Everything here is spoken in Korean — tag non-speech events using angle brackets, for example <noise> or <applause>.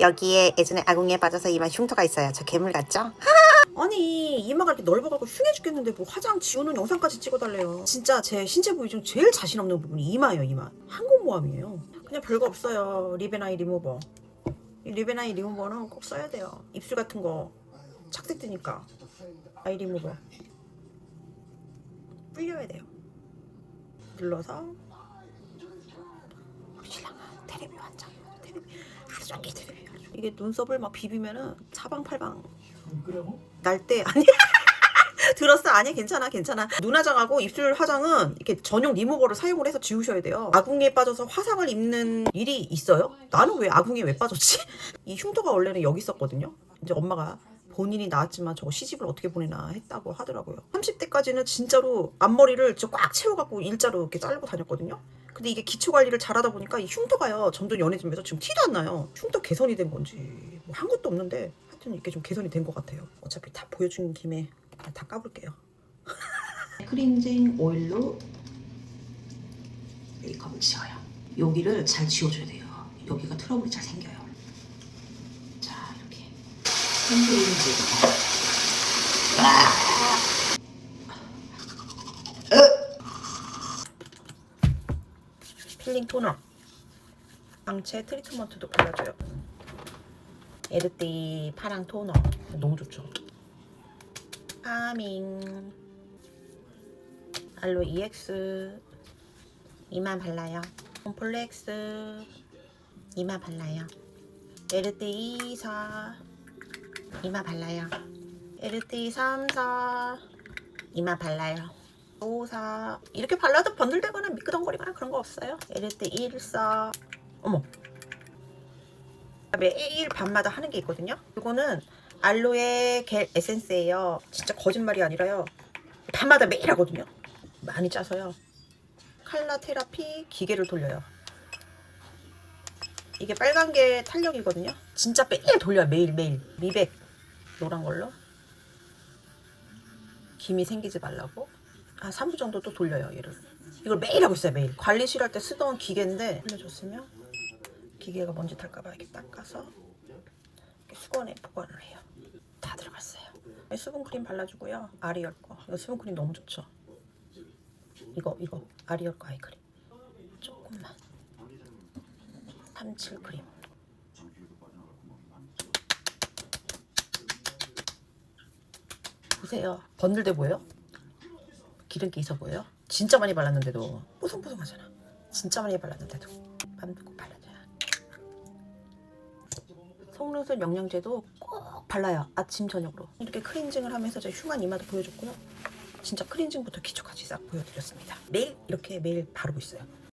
여기에 예전에 아궁이에 빠져서 이마 흉터가 있어요. 저 괴물 같죠? <laughs> 아니 이마가 이렇게 넓어가고 흉해 죽겠는데 뭐 화장 지우는 영상까지 찍어달래요. 진짜 제 신체 부위 중 제일 자신 없는 부분이 이마예요 이마. 항공모함이에요. 그냥 별거 없어요. 리베나이 리무버. 이 리베나이 리무버는 꼭 써야 돼요. 입술 같은 거 착색 뜨니까. 아이 리무버. 불려야 돼요. 눌러서. 신랑은 테레비 환장이에요 테레비. 하루 종일 테레비. 이게 눈썹을 막 비비면은 사방팔방 날 때 아니 <laughs> 들었어? 아니 괜찮아 괜찮아. 눈 화장하고 입술 화장은 이렇게 전용 리무버를 사용을 해서 지우셔야 돼요. 아궁이에 빠져서 화상을 입는 일이 있어요? 나는 왜 아궁이에 왜 빠졌지? <laughs> 이 흉터가 원래는 여기 있었거든요. 이제 엄마가 본인이 나왔지만 저거 시집을 어떻게 보내나 했다고 하더라고요. 30대까지는 진짜로 앞머리를 진짜 꽉 채워갖고 일자로 이렇게 자르고 다녔거든요 근데 이게 기초 관리를 잘하다 보니까 이 흉터가요 점점 연해지면서 지금 티도 안 나요 흉터 개선이 된 건지 뭐 한 것도 없는데 하여튼 이게 좀 개선이 된 것 같아요 어차피 다 보여준 김에 그냥 다 까볼게요 <laughs> 크린징 오일로 메이크업을 지어요. 여기를 잘 지워줘야 돼요. 여기가 트러블이 잘 생겨요. 자 이렇게 핸드크린징 필링 토너. 광채 트리트먼트도 발라줘요. 에르띠 파랑 토너. 너무 좋죠. 파밍. 알로 EX 이만 발라요. 콤플렉스. 이마 발라요. 에르띠 2사 이마 발라요. 에르띠 3사 이마 발라요 5사. 이렇게 발라도 번들대거나 미끄덩거리거나 그런 거 없어요? 에르띠 1사. 어머. 매일 밤마다 하는 게 있거든요. 이거는 알로에 겔 에센스예요. 진짜 거짓말이 아니라요. 밤마다 매일 하거든요. 많이 짜서요. 칼라 테라피 기계를 돌려요. 이게 빨간 게 탄력이거든요. 진짜 매일 돌려요. 매일 매일. 미백. 노란 걸로. 김이 생기지 말라고 한 3분 정도 또 돌려요 얘를. 이걸 매일 하고 있어요 매일. 관리실 할 때 쓰던 기계인데 돌려줬으면 기계가 먼지 탈까봐 이렇게 닦아서 이렇게 수건에 보관을 해요. 다 들어갔어요. 수분크림 발라주고요. 아리얼 거. 이거 수분크림 너무 좋죠? 이거 이거. 아리얼 거 아이크림. 조금만. 37 크림. 보세요. 번들대 보여요? 기름기 있어 보여요? 진짜 많이 발랐는데도 뽀송뽀송하잖아. 진짜 많이 발랐는데도. 밤도 꼭 발라줘야 속눈썹 영양제도 꼭 발라요. 아침 저녁으로. 이렇게 크린징을 하면서 제 흉한 이마도 보여줬고요. 진짜 크린징부터 기초까지 싹 보여드렸습니다. 매일 이렇게 매일 바르고 있어요